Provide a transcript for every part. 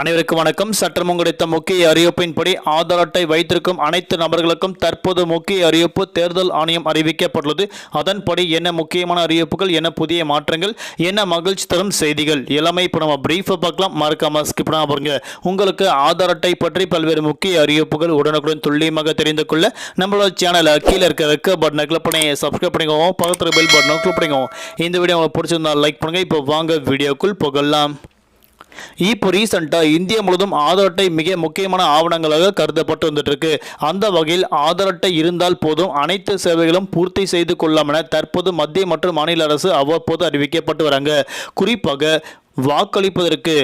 அனைவருக்கும் வணக்கம். சற்றம் கிடைத்த முக்கிய அறிவிப்பின்படி ஆதார் அட்டை வைத்திருக்கும் அனைத்து நபர்களுக்கும் தற்போது முக்கிய அறிவிப்பு தேர்தல் ஆணையம் அறிவிக்கப்பட்டுள்ளது. அதன்படி என்ன முக்கியமான அறிவிப்புகள் என்ன புதிய மாற்றங்கள் என்ன மகிழ்ச்சி தரும் செய்திகள் எல்லாமே இப்போ நம்ம பிரீஃபாக பார்க்கலாம். மறக்காம ஸ்கிப் பாருங்க உங்களுக்கு ஆதார் அட்டை பற்றி பல்வேறு முக்கிய அறிவிப்புகள் உடனுக்குடன் துல்லியமாக தெரிந்து கொள்ள நம்மளோட சேனலை கீழே இருக்க ரெக்க பட்டனை கிளிக் பண்ணி சப்ஸ்கிரைப் பண்ணிக்கோங்க. பக்கத்தில் பெல் பட்டனை கிளிக் பண்ணிக்கோங்க. இந்த வீடியோ உங்களுக்கு பிடிச்சிருந்தா லைக் பண்ணுங்கள் இப்போ வாங்க வீடியோக்குள் புகழலாம் E இப்போ ரீசெண்டாக இந்தியா முழுவதும் ஆதார் அட்டை மிக முக்கியமான ஆவணங்களாக கருதப்பட்டு வந்துட்டு இருக்கு அந்த வகையில் ஆதார் அட்டை இருந்தால் போதும் அனைத்து சேவைகளும் பூர்த்தி செய்து கொள்ளலாம் என தற்போது மத்திய மற்றும் மாநில அரசு அவ்வப்போது அறிவிக்கப்பட்டு வராங்க. குறிப்பாக வாக்களிப்பதற்கு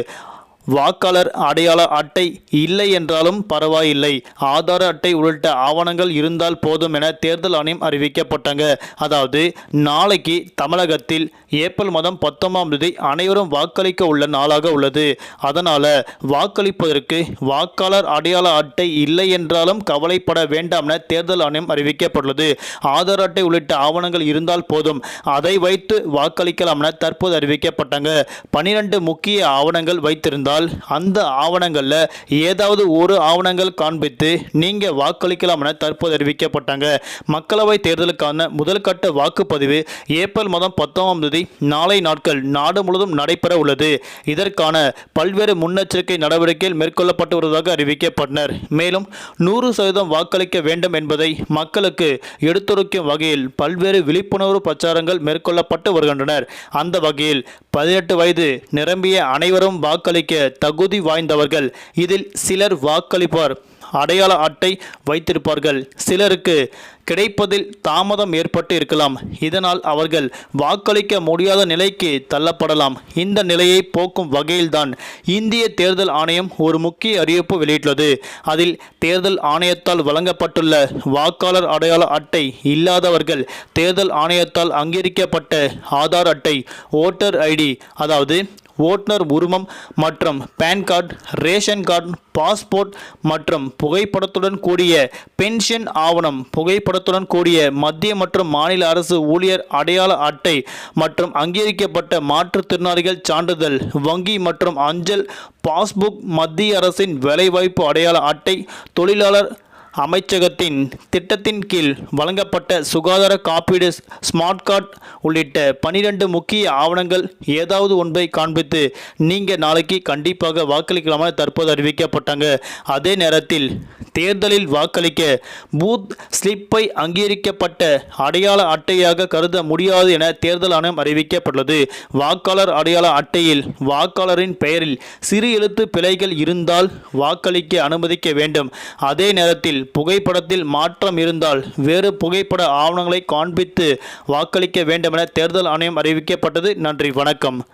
வாக்காளர் அடையாள அட்டை இல்லை என்றாலும் பரவாயில்லை. ஆதார அட்டை உள்ளிட்ட ஆவணங்கள் இருந்தால் போதும் என தேர்தல் ஆணையம் அறிவிக்கப்பட்டாங்க. அதாவது நாளைக்கு தமிழகத்தில் ஏப்ரல் மாதம் பத்தொன்பதாம் தேதி அனைவரும் வாக்களிக்க உள்ள நாளாக உள்ளது. அதனால் வாக்களிப்பதற்கு வாக்காளர் அடையாள அட்டை இல்லை என்றாலும் கவலைப்பட வேண்டாம் என தேர்தல் ஆணையம் அறிவிக்கப்பட்டுள்ளது. ஆதார் அட்டை உள்ளிட்ட ஆவணங்கள் இருந்தால் போதும். அதை வைத்து வாக்களிக்கலாம் என தற்போது அறிவிக்கப்பட்டாங்க. பனிரெண்டு முக்கிய ஆவணங்கள் வைத்திருந்தார் இருந்தால் அந்த ஆவணங்களில் ஏதாவது ஒரு ஆவணங்கள் காண்பித்து நீங்கள் வாக்களிக்கலாம் என தற்போது அறிவிக்கப்பட்டாங்க. மக்களவை தேர்தலுக்கான முதல் கட்ட வாக்குப்பதிவு ஏப்ரல் மாதம் பத்தொன்பதாம் தேதி நாளை நாட்கள் நாடு முழுவதும் நடைபெற உள்ளது. இதற்கான பல்வேறு முன்னெச்சரிக்கை நடவடிக்கைகள் மேற்கொள்ளப்பட்டு வருவதாக அறிவிக்கப்பட்டனர். மேலும் நூறு சதவீதம் வாக்களிக்க வேண்டும் என்பதை மக்களுக்கு எடுத்துரைக்கும் வகையில் பல்வேறு விழிப்புணர்வு பிரச்சாரங்கள் மேற்கொள்ளப்பட்டு வருகின்றனர். அந்த வகையில் பதினெட்டு வயது நிரம்பிய அனைவரும் வாக்களிக்க தகுதி வாய்ந்தவர்கள். இதில் சிலர் வாக்களிப்பார். அடையாள அட்டை வைத்திருப்பார்கள். சிலருக்கு கிடைப்பதில் தாமதம் ஏற்பட்டு இருக்கலாம் இதனால் அவர்கள் வாக்களிக்க முடியாத நிலைக்கு தள்ளப்படலாம். இந்த நிலையை போக்கும் வகையில்தான் இந்திய தேர்தல் ஆணையம் ஒரு முக்கிய அறிவிப்பு வெளியிட்டுள்ளது. அதில் தேர்தல் ஆணையத்தால் வழங்கப்பட்டுள்ள வாக்காளர் அடையாள அட்டை இல்லாதவர்கள் தேர்தல் ஆணையத்தால் அங்கீகரிக்கப்பட்ட ஆதார் அட்டை ஓட்டர் ஐடி அதாவது ஓட்டுநர் உரிமம் மற்றும் PAN card ration card passport மற்றும் புகைப்படத்துடன் கூடிய பென்ஷன் ஆவணம் புகைப்படத்துடன் கூடிய மத்திய மற்றும் மாநில அரசு ஊழியர் அடையாள அட்டை மற்றும் அங்கீகரிக்கப்பட்ட மாற்றுத்திறனாளிகள் சான்றிதழ் வங்கி மற்றும் அஞ்சல் பாஸ்புக் மத்திய அரசின் வேலைவாய்ப்பு அடையாள அட்டை தொழிலாளர் அமைச்சகத்தின் திட்டத்தின் கீழ் வழங்கப்பட்ட சுகாதார காப்பீடு ஸ்மார்ட் கார்டு உள்ளிட்ட பனிரெண்டு முக்கிய ஆவணங்கள் ஏதாவது ஒன்றை காண்பித்து நீங்கள் நாளைக்கு கண்டிப்பாக வாக்களிக்கலாம தற்போது அறிவிக்கப்பட்டாங்க. அதே நேரத்தில் தேர்தலில் வாக்களிக்க பூத் ஸ்லிப்பை அங்கீகரிக்கப்பட்ட அடையாள அட்டையாக கருத முடியாது என தேர்தல் ஆணையம் அறிவிக்கப்பட்டுள்ளது. வாக்காளர் அடையாள அட்டையில் வாக்காளரின் பெயரில் சிறு எழுத்து பிழைகள் இருந்தால் வாக்களிக்க அனுமதிக்க வேண்டும். அதே நேரத்தில் புகைப்படத்தில் மாற்றம் இருந்தால் வேறு புகைப்பட ஆவணங்களை காண்பித்து வாக்களிக்க வேண்டுமென தேர்தல் ஆணையம் அறிவிக்கப்பட்டது. நன்றி வணக்கம்.